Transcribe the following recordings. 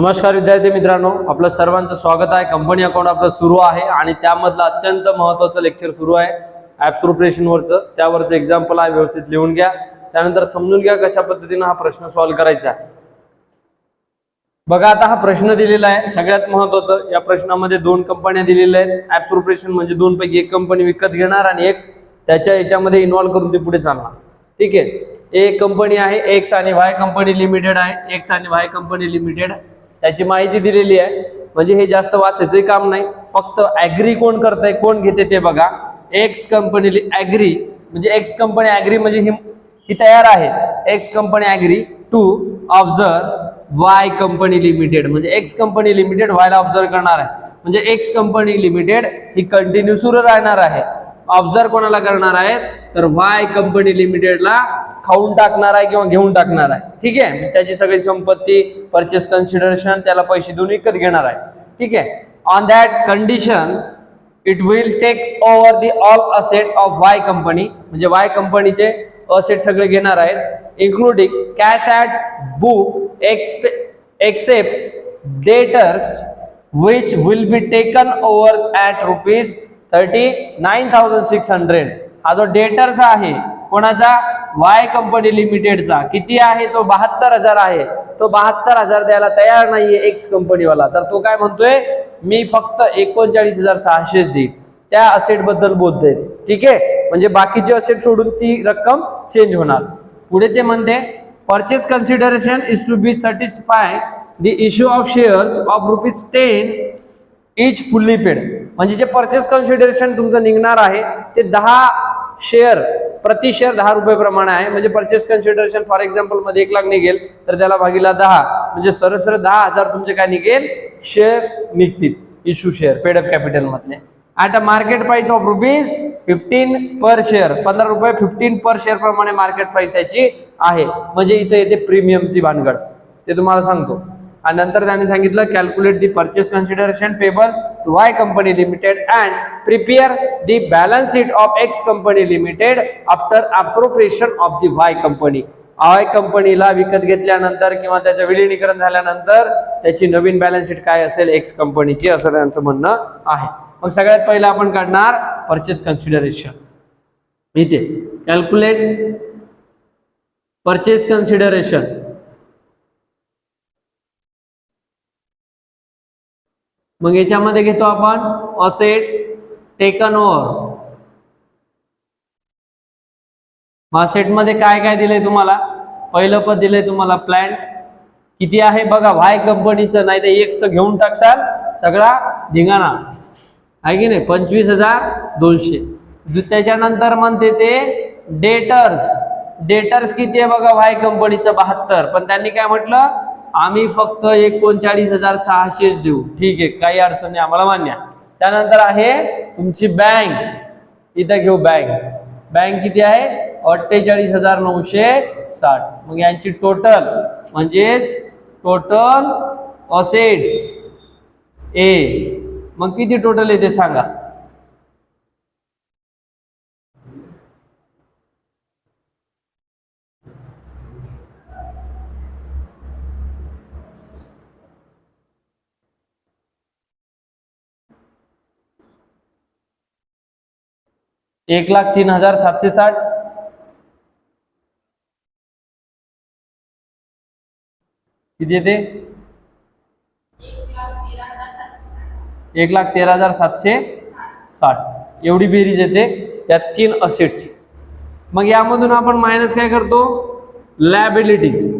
नमस्कार विद्यार्थी मित्रांनो आपलं सर्वांचं स्वागत आहे. कंपनी अकाउंट आपलं सुरू आहे आणि त्यामधलं अत्यंत महत्त्वाचं लेक्चर सुरू आहे. ॲप्सप्रोप्रेशनवरचं त्यावरचं एक्झाम्पल आहे व्यवस्थित लिहून घ्या. त्यानंतर समजून घ्या कशा पद्धतीनं हा प्रश्न सॉल्व्ह करायचा आहे. बघा आता हा प्रश्न दिलेला आहे. सगळ्यात महत्वाचं या प्रश्नामध्ये दोन कंपन्या दिलेल्या आहेत. ॲप्सप्रोप्रेशन म्हणजे दोन पैकी एक कंपनी विकत घेणार आणि एक त्याच्या याच्यामध्ये इन्व्हॉल्व्ह करून ते पुढे चालणार. ठीक आहे? एक कंपनी आहे एक्स आणि वाय कंपनी लिमिटेड आहे. एक्स आणि वाय कंपनी लिमिटेड त्याची माहिती दिलेली आहे. म्हणजे हे जास्त वाचायचंही काम नाही. फक्त ऍग्री कोण करतंय कोण घेते ते बघा. एक्स कंपनी ऍग्री म्हणजे एक्स कंपनी ऍग्री म्हणजे ही ही तयार आहे. X company agree to observe Y company limited म्हणजे एक्स कंपनी लिमिटेड व्हायला ऑब्झर्व करणार आहे. म्हणजे एक्स कंपनी लिमिटेड ही कंटिन्यू सुरू राहणार आहे. ऑब्झर्व कोणाला करणार आहेत तर वाय कंपनी लिमिटेडला खाऊन टाकणार आहे किंवा घेऊन टाकणार आहे. ठीक आहे? मी त्याची सगळी संपत्ती परचेस कन्सिडरेशन त्याला पैसे देऊन विकत घेणार आहे. ठीक आहे? On that condition it will take over the all asset of Y company म्हणजे वाय कंपनीचे असेट सगळे घेणार आहेत including cash at book except debtors which will be taken over at rupees thirty nine thousand six hundred हा जो debtors आहे कोणाचा? Y company लिमिटेडचा किती आहे? तो बहात्तर हजार आहे. तो बहात्तर हजार द्यायला तयार नाहीये एक्स कंपनीवाला तर तो काय म्हणतोय? मी फक्त एकोणचाळीस हजार सहाशेच देईल त्या असेटबद्दल बोलतोय. ठीक आहे? म्हणजे बाकीचे असेट सोडून ती रक्कम चेंज होणार. पुढे ते म्हणते purchase consideration is to be satisfy the issue of shares of rupees ten each fully paid म्हणजे जे परचेस कन्सिडरेशन तुमचं निघणार आहे ते दहा शेअर प्रति शेअर दहा रुपये प्रमाणे आहे. म्हणजे परचेस कन्सिडरेशन फॉर एक्झाम्पलमध्ये एक लाख निघेल तर त्याला भागीला दहा. म्हणजे सरसर दहा हजार तुमचे काय निघेल? शेअर निघतील. Issue share paid up capital मधले. At a market price of rupees fifteen per share पंधरा रुपये फिफ्टीन पर शेअर प्रमाणे मार्केट प्राइस त्याची आहे. म्हणजे इथे येते प्रीमियमची भानगड. ते तुम्हाला सांगतो. आणि नंतर त्याने सांगितलं calculate the purchase consideration payable Y company limited and prepare the balance sheet of X company limited after appropriation of the Y company Y कंपनीला विकत घेतल्यानंतर किंवा त्याचं विलिनीकरण झाल्यानंतर त्याची नवीन बॅलन्स शीट काय असेल? एक्स कंपनीची असं त्यांचं म्हणणं आहे. मग सगळ्यात पहिलं आपण काढणार परचेस कन्सिडरेशन इथे कॅल्क्युलेट परचेस कन्सिडरेशन मग याच्यामध्ये घेतो आपण असेट टेकन ओव्हर असेटमध्ये काय काय दिलंय तुम्हाला? पहिलं पद दिलंय तुम्हाला प्लॅन्ट किती आहे? बघा व्हाय कंपनीचं नाही तर एकच घेऊन टाकसाल सगळा धिंगाणा. आहे की नाही? पंचवीस हजार दोनशे. त्याच्यानंतर म्हणते ते डेटर्स डेटर्स किती आहे? बघा व्हाय कंपनीचं बहात्तर. पण त्यांनी काय म्हटलं? आम्ही फक्त एकोणचाळीस हजार सहाशेच देऊ. ठीक आहे काही अडचण नाही आम्हाला मान्य त्यानंतर आहे तुमची बँक. इथं घेऊ बँक. बँक किती आहे? अठ्ठेचाळीस हजार नऊशे साठ. मग यांची टोटल म्हणजेच टोटल असेट्स ए मग किती टोटल येते सांगा. एक लाख तीन हजार सातशे साठ. किती येते? एक लाख तेरा हजार सातशे साठ. एवढी बेरीज येते या तीन असेटची मग यामधून आपण मायनस काय करतो? लॅबिलिटीज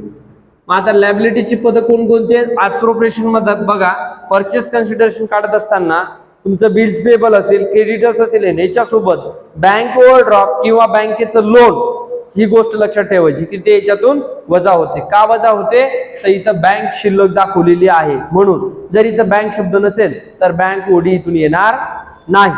मग आता लॅबिलिटीची पदं कोणकोणती आहेत? ॲप्रोप्रिएशनमध्ये बघा. परचेस कन्सिडरेशन काढत असताना तुमचं बिल्स पेबल असेल क्रेडिटर्स असेल याच्यासोबत बँक ओव्हरड्रॉप किंवा बँकेचं लोन ही गोष्ट लक्षात ठेवायची की ते याच्यातून वजा होते. का वजा होते? तर इथं बँक शिल्लक दाखवलेली आहे. म्हणून जर इथं बँक शब्द नसेल तर बँक ओडी इथून येणार नाही.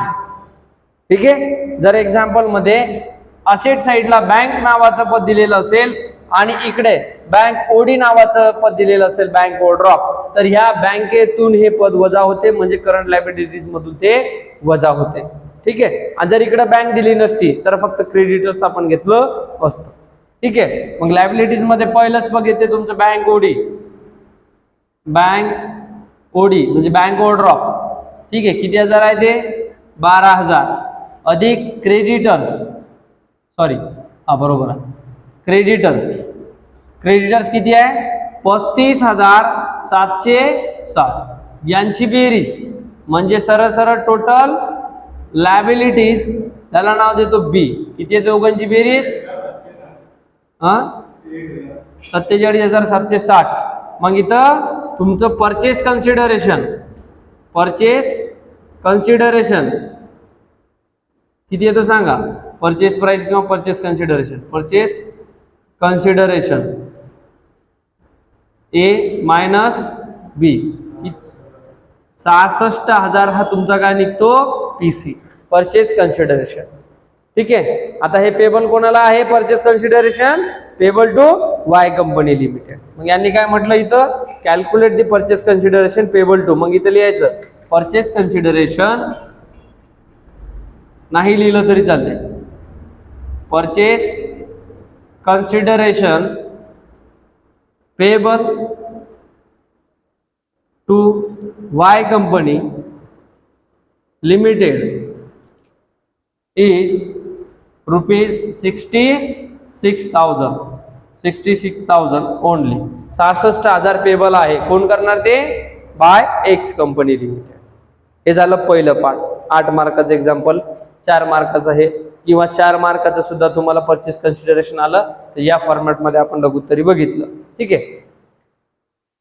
ठीक आहे? जर एक्झाम्पलमध्ये असेट साईडला बँक नावाचं पद दिलेलं असेल आणि इकडे बँक ओडी नावाचं पद दिलेलं असेल बँक ओड्रॉप तर ह्या बँकेतून हे पद वजा होते म्हणजे करंट लायबिलिटीज मधून ते वजा होते. ठीक आहे? आणि जर इकडे बँक दिली नसती तर फक्त क्रेडिटर्स आपण घेतलं असतं. ठीक आहे? मग लायबिलिटीजमध्ये पहिलंच बघ येते तुमचं बँक ओडी बँक ओडी म्हणजे बँक ओड्रॉप ठीक आहे? किती हजार आहे ते? बारा हजार. अधिक क्रेडिटर्स सॉरी हा बरोबर आहे. क्रेडिटर्स क्रेडिटर्स किती आहे? पस्तीस हजार सातशे सात. यांची बेरीज. म्हणजे सरळ सरळ टोटल लॅबिलिटीज त्याला नाव देतो बी किती आहे दोघांची बेरीज? हा? सत्तेचाळीस हजार सातशे साठ. मग इथं तुमचं परचेस कन्सिडरेशन परचेस कन्सिडरेशन किती येतो सांगा? परचेस प्राइस किंवा purchase consideration purchase consideration. A minus B. सहासष्ट हजार हा तुमचा काय निघतो? P C. परचेस कन्सिडरेशन ठीक आहे? आता हे पेबल कोणाला आहे? Purchase consideration payable to Y company limited मग यांनी काय म्हटलं इथं? Calculate the purchase consideration payable to मग इथं लिहायचं परचेस कन्सिडरेशन नाही लिहिलं तरी चालते purchase consideration payable to Y company limited is rupees sixty six thousand sixty six thousand only सहासष्ट हजार पेबल आहे. कोण करणार ते? बाय एक्स कंपनी लिमिटेड हे झालं पहिलं पार्ट आठ मार्काचं एक्झाम्पल चार मार्काचं हे. किंवा चार मार्काचं सुद्धा तुम्हाला परचेस कन्सिडरेशन आलं तर या फॉर्मॅटमध्ये आपण लघुत्तरी बघितलं. ठीक आहे?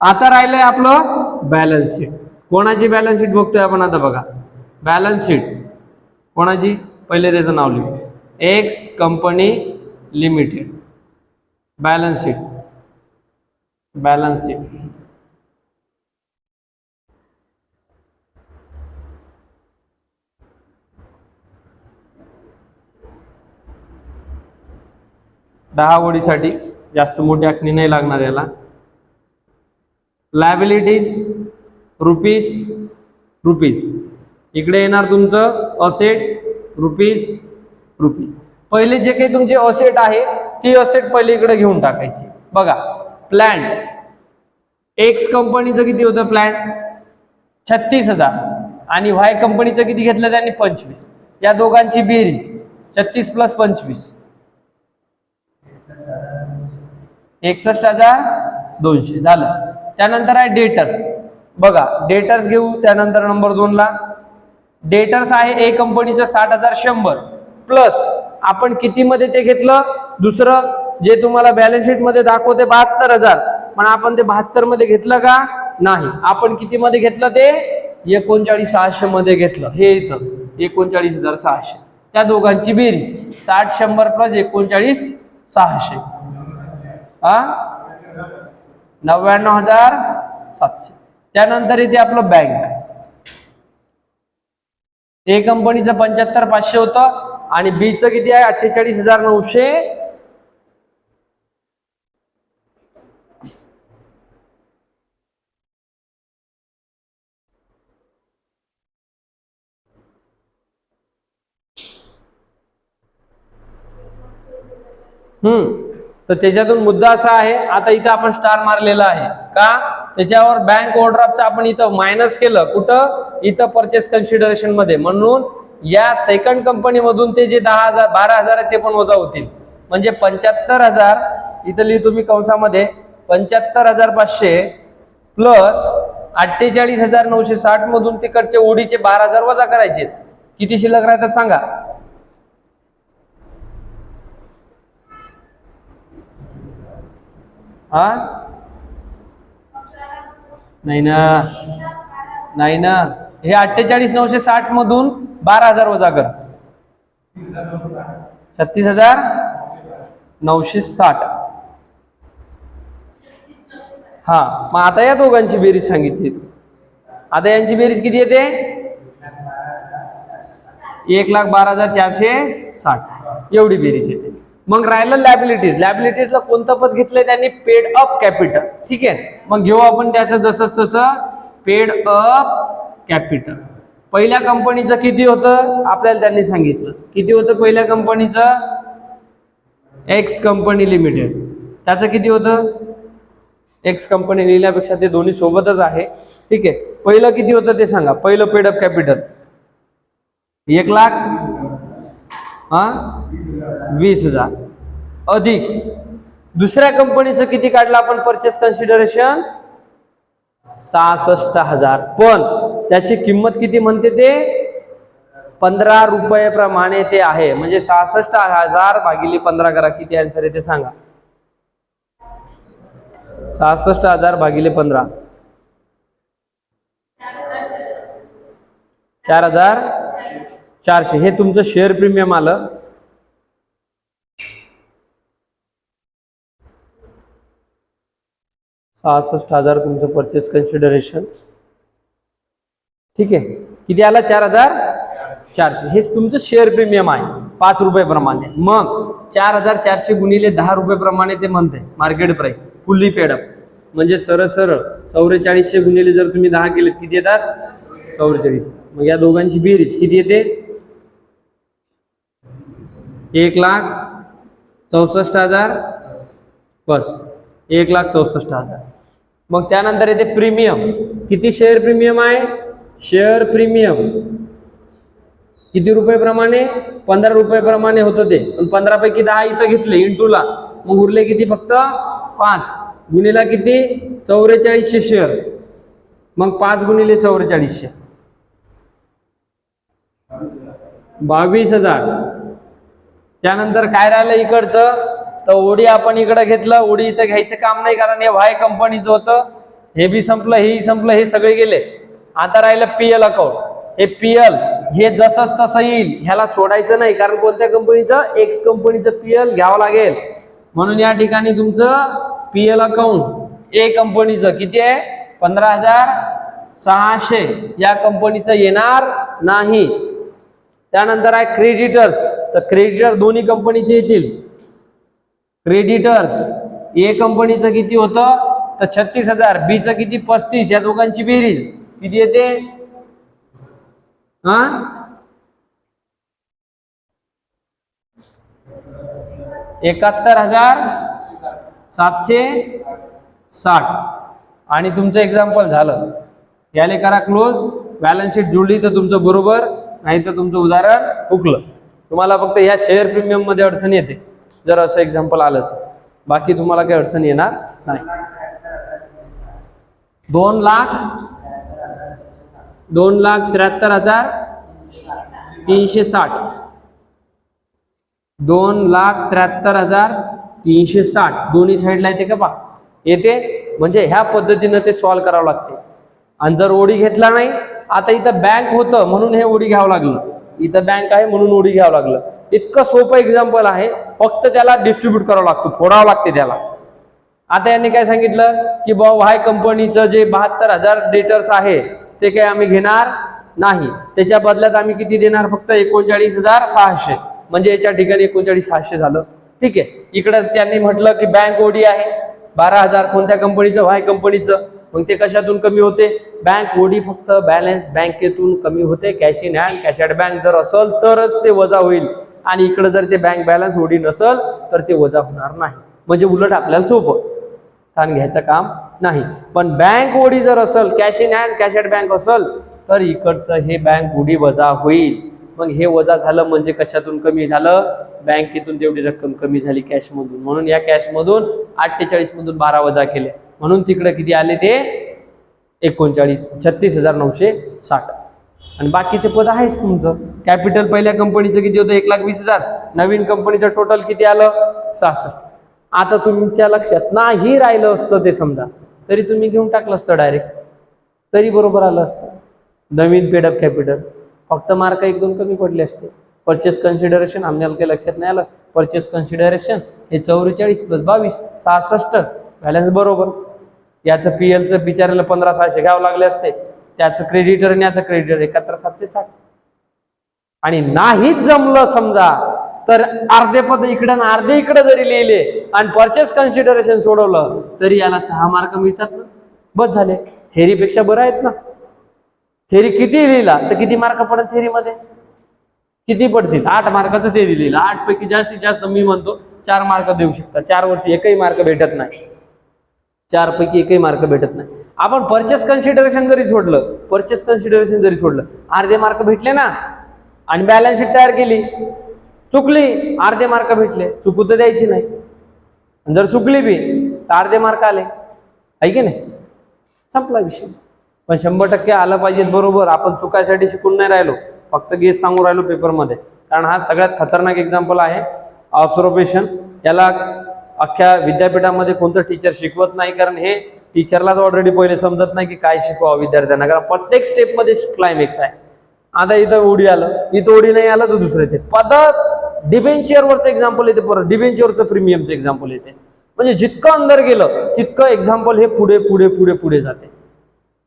आता राहिलंय आपलं बॅलन्स शीट कोणाची बॅलन्स शीट बघतोय आपण आता बघा? बॅलन्स शीट कोणाची? पहिले त्याचं नाव लिहू. X company limited balance sheet balance sheet दहा ओळीसाठी जास्त मोठी आखणी नाही लागणार याला. लायबिलिटीज रुपीज रुपीज इकडे येणार तुमचं असेट रुपीज रुपीज पहिले जे काही तुमचे असेट आहे ती असेट पहिले इकडे घेऊन टाकायची. बघा प्लॅन्ट एक्स कंपनीचं किती होतं प्लॅन्ट छत्तीस हजार. आणि व्हाय कंपनीचं किती घेतलं त्यांनी? पंचवीस. या दोघांची बेरीज. छत्तीस प्लस पंचवीस. एकसष्ट हजार दोनशे. झालं. त्यानंतर आहे डेटर्स बघा डेटर्स घेऊ त्यानंतर नंबर दोन ला. डेटर्स आहे ए कंपनीचं साठ हजार शंभर. प्लस आपण किती मध्ये ते घेतलं? दुसरं जे तुम्हाला बॅलन्स शीटमध्ये दाखवते बहात्तर हजार. पण आपण ते बहात्तरमध्ये घेतलं का? नाही. आपण किती मध्ये घेतलं ते? एकोणचाळीस सहाशे मध्ये घेतलं. हे इथं. एकोणचाळीस हजार सहाशे. त्या दोघांची बेरीज. साठ शंभर प्लस एकोणचाळीस सहाशे. हा नव्याण्णव हजार सातशे. त्यानंतर इथे आपलं बँक ए कंपनीचं पंच्याहत्तर पाचशे होतं आणि बीचं किती आहे? अठ्ठेचाळीस हजार नऊशे. हम्म. तर त्याच्यातून मुद्दा असा आहे आता इथं आपण स्टार मारलेला आहे. का? त्याच्यावर बँक ओवरड्राफ्टचं आपण इथं मायनस केलं. कुठं? इथं परचेस कन्सिडरेशनमध्ये. म्हणून या सेकंड कंपनीमधून ते जे दहा हजार बारा हजार आहे ते पण वजा होतील. म्हणजे पंच्याहत्तर हजार इथं लिहितो मी कंसामध्ये पंच्याहत्तर हजार पाचशे प्लस अठ्ठेचाळीस हजार नऊशे साठ मधून तिकडचे ओढीचे बारा हजार वजा करायचे किती शिल्लक राहतात सांगा. हा? नाही ना नाही ना हे अठ्ठेचाळीस नऊशे साठ मधून बारा हजार वजा कर. छत्तीस हजार नऊशे साठ. हा मग आता या दोघांची बेरीज सांगितली. आता यांची बेरीज किती येते? एक लाख बारा हजार चारशे साठ. एवढी बेरीज येते. मग राहिलं लॅबिलिटीज लॅबिलिटीजला कोणतं पद घेतलंय? त्यांनी पेड अप कॅपिटल ठीक आहे? मग घेऊ आपण त्याचं जसं तसं. पेड अप कॅपिटल पहिल्या कंपनीचं किती होतं? आपल्याला त्यांनी सांगितलं. किती होतं पहिल्या कंपनीचं एक्स कंपनी लिमिटेड त्याचं किती होतं? एक्स कंपनी लिहिल्यापेक्षा ते दोन्ही सोबतच आहे. ठीक आहे? पहिलं किती होतं ते सांगा. पहिलं पेड अप कॅपिटल एक लाख हा? वीस हजार. अधिक. दुसऱ्या कंपनीचं किती काढलं आपण परचेस कन्सिडरेशन सहासष्ट हजार. पण त्याची किंमत किती म्हणते ते? पंधरा रुपये प्रमाणे ते आहे. म्हणजे सहासष्ट हजार भागिले पंधरा करा. किती आन्सर आहे ते सांगा. सहासष्ट हजार भागिले पंधरा. चार हजार. चारशे. हे तुमचं शेअर प्रीमियम आलं. सहासष्ट हजार तुमचं परचेस कन्सिडरेशन ठीक आहे? किती आला? चार हजार? चारशे. हे तुमचं शेअर प्रीमियम आहे. पाच रुपये प्रमाणे. मग चार हजार चारशे गुणिले दहा रुपये प्रमाणे ते म्हणते. मार्केट प्राइस फुल्ली पेडअप म्हणजे सरळ सरळ चौवेचाळीसशे गुणिले जर तुम्ही दहा केलेत किती येतात? चौवेचाळीस. मग या दोघांची बेरीज किती येते? एक लाख चौसष्ट हजार. बस एक लाख चौसष्ट हजार. मग त्यानंतर येते प्रीमियम. किती शेअर प्रीमियम आहे? शेअर प्रीमियम किती रुपये प्रमाणे? पंधरा रुपये प्रमाणे होतं ते. पण पंधरापैकी दहा इथं घेतले इंटूला. मग उरले किती फक्त? पाच. गुणिला किती? चौवेचाळीसशे शेअर्स मग पाच गुणिले चौवेचाळीसशे. बावीस हजार. त्यानंतर काय राहिलं इकडचं? तर ओडी आपण इकडं घेतलं. ओडी इथं घ्यायचं काम नाही कारण हे वाय कंपनीचं होतं. हे बी संपलं हेही संपलं हे सगळे गेले. आता राहिलं पीएल अकाउंट हे पीएल हे जसंच तसं येईल. ह्याला सोडायचं नाही कारण कोणत्या कंपनीचं एक्स कंपनीचं पीएल घ्यावं लागेल. म्हणून या ठिकाणी तुमचं पीएल अकाउंट ए कंपनीचं किती आहे? पंधरा हजार सहाशे. या कंपनीचं येणार नाही. त्यानंतर आहे क्रेडिटर्स तर क्रेडिटर दोन्ही कंपनीचे येतील. क्रेडिटर्स ए कंपनीचं किती होतं? तर छत्तीस हजार. बीचं किती? पस्तीस. या दोघांची बेरीज. किती येते? हा? एकाहत्तर हजार सातशे साठ. आणि तुमचं एक्झाम्पल झालं. याले करा क्लोज बॅलन्स शीट जुळली तर तुमचं बरोबर. नाही तर तुमचं उदाहरण हुकलं. तुम्हाला फक्त ह्या शेअर प्रीमियममध्ये अडचण येते. जर असं एक्झाम्पल आलं तर. बाकी तुम्हाला काही अडचण येणार नाही. दोन लाख दोन लाख त्र्याहत्तर हजार तीनशे साठ. दोन लाख त्र्याहत्तर हजार तीनशे साठ. दोन्ही साईडला येते का पा येते. म्हणजे ह्या पद्धतीनं ते सॉल्व्ह करावं लागते. आणि जर ओढी घेतला नाही आता इथं बँक होतं म्हणून हे उडी घ्यावं लागलं. इथं बँक आहे म्हणून उडी घ्यावं लागलं. इतकं सोपं एक्झाम्पल आहे. फक्त त्याला डिस्ट्रीब्यूट करावं लागतं फोडावं लागते त्याला. आता यांनी काय सांगितलं? की बा वाय कंपनीचं जे बहात्तर हजार डेटर्स आहे ते काही आम्ही घेणार नाही. त्याच्या बदल्यात आम्ही किती देणार? फक्त एकोणचाळीस हजार सहाशे. म्हणजे याच्या ठिकाणी एकोणचाळीस सहाशे झालं. ठीक आहे. इकडं त्यांनी म्हटलं की बँक ओडी आहे. बारा हजार कोणत्या कंपनीचं व्हाय कंपनीचं मग ते कशातून कमी होते? बँक ओडी फक्त बॅलन्स बँकेतून कमी होते. Cash in hand cash at bank जर असेल तरच ते वजा होईल. आणि इकडे जर ते बँक बॅलन्स ओडी नसेल तर ते वजा होणार नाही. म्हणजे उलट आपल्याला सोपं. ताण घ्यायचं काम नाही. पण बँक ओडी जर असेल cash in hand cash at bank असेल तर इकडचं हे बँक ओडी वजा होईल. मग हे वजा झालं म्हणजे कशातून कमी झालं? बँकेतून तेवढी रक्कम कमी झाली कॅशमधून म्हणून या कॅशमधून अठ्ठेचाळीसमधून बारा वजा केले. म्हणून तिकडे किती आले ते? एकोणचाळीस छत्तीस हजार नऊशे साठ. आणि बाकीचे पद आहेच तुमचं. कॅपिटल पहिल्या कंपनीचं किती होतं? एक लाख वीस हजार. नवीन कंपनीचं टोटल किती आलं? सहासष्ट. आता तुमच्या लक्षात नाही राहिलं असतं ते समजा. तरी तुम्ही घेऊन टाकलं असतं डायरेक्ट तरी बरोबर आलं असतं. नवीन पेड अप कॅपिटल फक्त मार्क एक दोन कमी पडले असते. परचेस कन्सिडरेशन आम्हाला काही लक्षात नाही आलं. परचेस कन्सिडरेशन हे चौवेचाळीस प्लस बावीस सहासष्ट. बॅलन्स बरोबर. याचं पी एलचं बिचारायला पंधरा सहाशे घ्यावं लागले असते. त्याचं क्रेडिटर आणि याचं क्रेडिटर एकाहत्तर सातशे साठ. आणि नाहीच जमलं समजा तर अर्धे पद इकडे आणि अर्धे इकडे जरी लिहिले आणि परचेस कन्सिडरेशन सोडवलं तरी याला सहा मार्क मिळतात ना. बस झाले. थेरीपेक्षा बरं आहेत ना. थेरी किती लिहिला तर किती मार्क पडत थेरीमध्ये किती पडतील? आठ मार्काचं थेरी लिहिलं. आठ पैकी जास्तीत जास्त मी म्हणतो चार मार्क देऊ शकता. चार वरती एकही मार्क भेटत नाही. चारपैकी एकही मार्क भेटत नाही. आपण परचेस कन्सिडरेशन जरी सोडलं परचेस कन्सिडरेशन जरी सोडलं अर्धे मार्क भेटले ना आणि बॅलन्स शीट तयार केली चुकली अर्धे मार्क भेटले चुकू तर द्यायची नाही. जर चुकली बी तर अर्धे मार्क आले. आहे की नाही? संपला विषय. पण शंभर टक्के आलं पाहिजेत बरोबर. आपण चुकायसाठी शिकून नाही राहिलो. फक्त गेस सांगून राहिलो पेपरमध्ये कारण हा सगळ्यात खतरनाक एक्झाम्पल आहे. ऑब्झर्वेशन याला अख्ख्या विद्यापीठामध्ये कोणतं टीचर शिकवत नाही? कारण हे टीचरलाच ऑलरेडी पहिले समजत नाही की काय शिकवावं विद्यार्थ्यांना. कारण प्रत्येक स्टेपमध्ये क्लायमेक्स आहे. आता इथं उडी आलं. इथं उडी नाही आलं तर दुसरं येते पद डिबेंचरवरचं एक्झाम्पल येते परत. डिबेंचरचं प्रीमियमचं एक्झाम्पल येते. म्हणजे जितकं अंदर गेलं तितकं एक्झाम्पल हे पुढे पुढे पुढे पुढे जाते.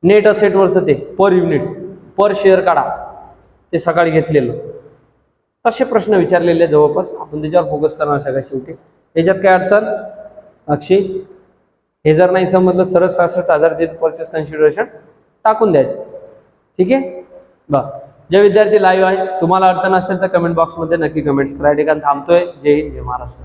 नेट असेटवरचं ते. पर युनिट पर शेअर काढा. ते सकाळी घेतलेलं. तसे प्रश्न विचारलेले जवळपास. आपण त्याच्यावर फोकस करणार सगळ्या शेवटी. याच्यात काय अडचण? अक्षी हे जर नाही समजलं सरळ सहासष्ट हजार ते परचेस कन्सिडरेशन टाकून द्यायचं. ठीक आहे? बा जे विद्यार्थी लाईव्ह आहे. तुम्हाला अडचण असेल तर कमेंट बॉक्समध्ये नक्की कमेंट्स करा. या ठिकाणी थांबतोय. जय हिंद जय महाराष्ट्र.